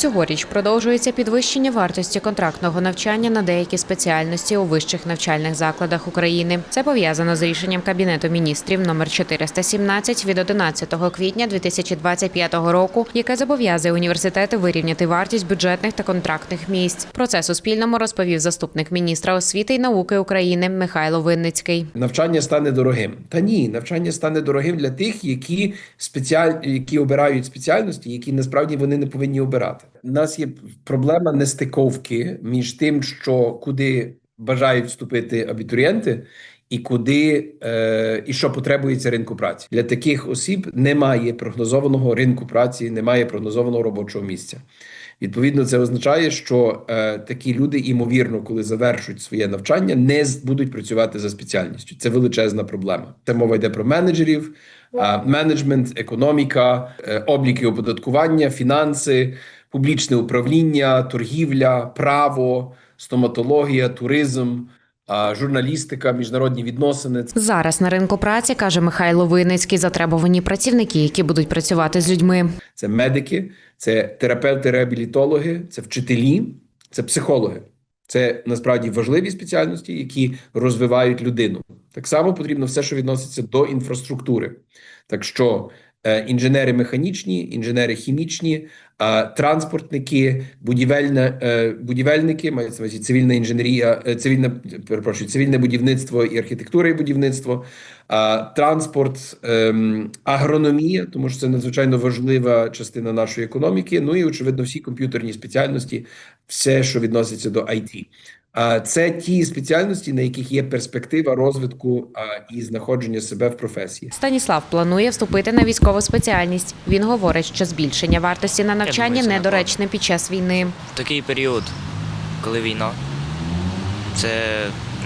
Цьогоріч продовжується підвищення вартості контрактного навчання на деякі спеціальності у вищих навчальних закладах України. Це пов'язано з рішенням Кабінету міністрів номер 417 від 11 квітня 2025 року, яке зобов'язує університети вирівняти вартість бюджетних та контрактних місць. Про це Суспільному розповів заступник міністра освіти і науки України Михайло Винницький. навчання стане дорогим. Та ні, навчання стане дорогим для тих, які спеціаль... які обирають спеціальності, які насправді вони не повинні обирати. У нас є проблема нестиковки між тим, що куди бажають вступити абітурієнти. І куди е, і що потребується ринку праці для таких осіб немає прогнозованого ринку праці, немає прогнозованого робочого місця. Відповідно, це означає, що е, такі люди, ймовірно, коли завершують своє навчання, не будуть працювати за спеціальністю. Це величезна проблема. Це мова йде про менеджерів, е, менеджмент, економіка, е, облік і оподаткування, фінанси, публічне управління, торгівля, право, стоматологія, туризм, журналістика, міжнародні відносини. Зараз на ринку праці каже Михайло Винницький, затребувані працівники, які будуть працювати з людьми. Це медики, це терапевти, реабілітологи, це вчителі, це психологи. Це насправді важливі спеціальності, які розвивають людину. Так само потрібно все, що відноситься до інфраструктури. Так що інженери механічні, інженери хімічні, е, транспортники, будівельне, е, будівельники, мається увазі цивільна інженерія, е, цивільне, перепрошую, цивільне будівництво і архітектура і будівництво, е, транспорт, ем, агрономія, тому що це надзвичайно важлива частина нашої економіки. Ну і очевидно, всі комп'ютерні спеціальності, все, що відноситься до IT. Це ті спеціальності, на яких є перспектива розвитку і знаходження себе в професії. Станіслав планує вступити на військову спеціальність. Він говорить, що збільшення вартості на навчання недоречне під час війни. В такий період, коли війна, це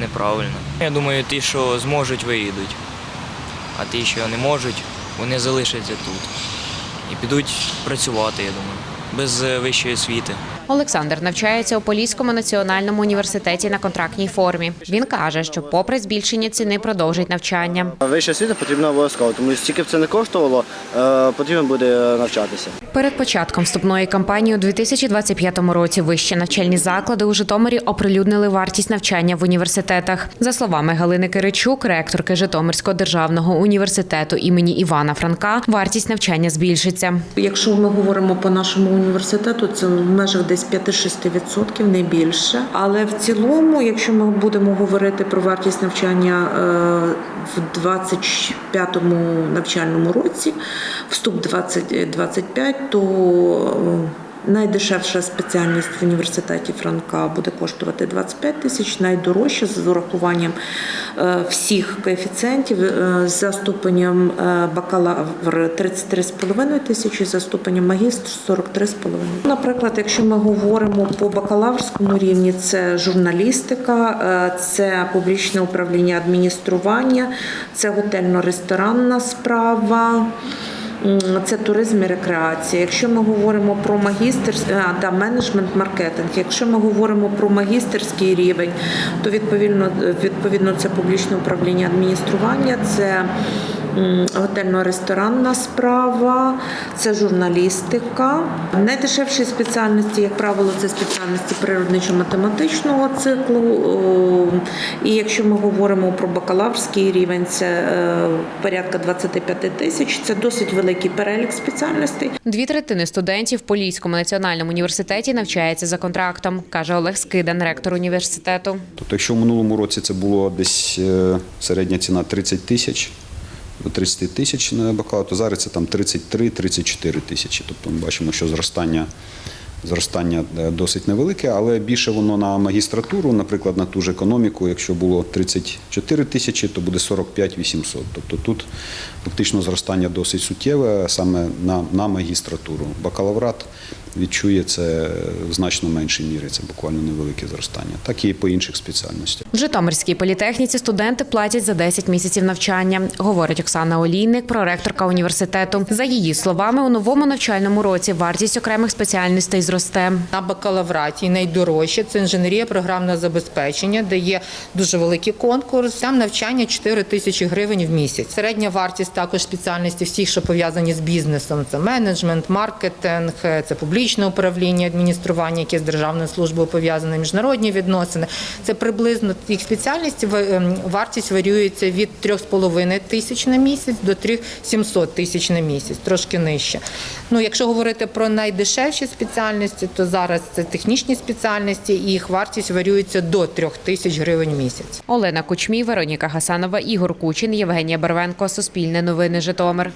неправильно. Я думаю, ті, що зможуть, виїдуть, а ті, що не можуть, вони залишаться тут і підуть працювати, я думаю, без е, вищої освіти. Олександр навчається у Поліському національному університеті на контрактній формі. Він каже, що, попри збільшення ціни, продовжить навчання. Вища освіта потрібна обов'язково, тому що стільки б це не коштувало, е, потрібно буде навчатися. Перед початком вступної кампанії у 2025 році вищі навчальні заклади у Житомирі оприлюднили вартість навчання в університетах. За словами Галини Киричук, ректорки Житомирського державного університету імені Івана Франка, вартість навчання збільшиться. Якщо ми говоримо по нашому університету, це в межах десь 5-6%, не більше. Але в цілому, якщо ми будемо говорити про вартість навчання е, в 25-му навчальному році, вступ 2025, то е, Найдешевша спеціальність в університеті Франка буде коштувати 25 тисяч, найдорожча з урахуванням е, всіх коефіцієнтів е, за ступенем е, бакалавр 33,5 тисячі, за ступенем магістр 43,5. Наприклад, якщо ми говоримо по бакалаврському рівні, це журналістика, це публічне управління адміністрування, це готельно-ресторанна справа. Це туризм і рекреація. Якщо ми говоримо про магістерський та менеджмент маркетинг, якщо ми говоримо про магістерський рівень, то відповідно відповідно це публічне управління адміністрування, це готельно-ресторанна справа, це журналістика. Найдешевші спеціальності, як правило, це спеціальності природничо-математичного циклу. І якщо ми говоримо про бакалаврський рівень, це е, порядка 25 тисяч. Це досить великий перелік спеціальностей. Дві третини студентів в Поліському національному університеті навчається за контрактом, каже Олег Скидан, ректор університету. Тобто, якщо в минулому році це було десь е, середня ціна 30 тисяч 30 тисяч на бакалавр, то зараз це там 33-34 тисячі. Тобто ми бачимо, що зростання, зростання е, досить невелике, але більше воно на магістратуру, наприклад, на ту ж економіку, якщо було 34 тисячі, то буде 45 800. Тобто тут фактично зростання досить суттєве саме на, на магістратуру. Бакалаврат відчує це в значно меншій мірі, це буквально невелике зростання, так і по інших спеціальностях. В Житомирській політехніці студенти платять за 10 місяців навчання, говорить Оксана Олійник, проректорка університету. За її словами, у новому навчальному році вартість окремих спеціальностей зросте. На бакалавраті найдорожче це інженерія програмного забезпечення, де є дуже великий конкурс. Там навчання 4 тисячі гривень в місяць. Середня вартість також спеціальності всіх, що пов'язані з бізнесом. Це менеджмент, маркетинг, це публічне стратегічне управління, адміністрування, яке з державною службою пов'язане, міжнародні відносини. Це приблизно їх спеціальності в- ем, вартість варіюється від 3,5 тисяч на місяць до 3,700 тисяч на місяць, трошки нижче. Ну, якщо говорити про найдешевші спеціальності, то зараз це технічні спеціальності, і їх вартість варіюється до 3 тисяч гривень в місяць. Олена Кучмій, Вероніка Гасанова, Ігор Кучин, Євгенія Барвенко. Суспільне новини Житомир.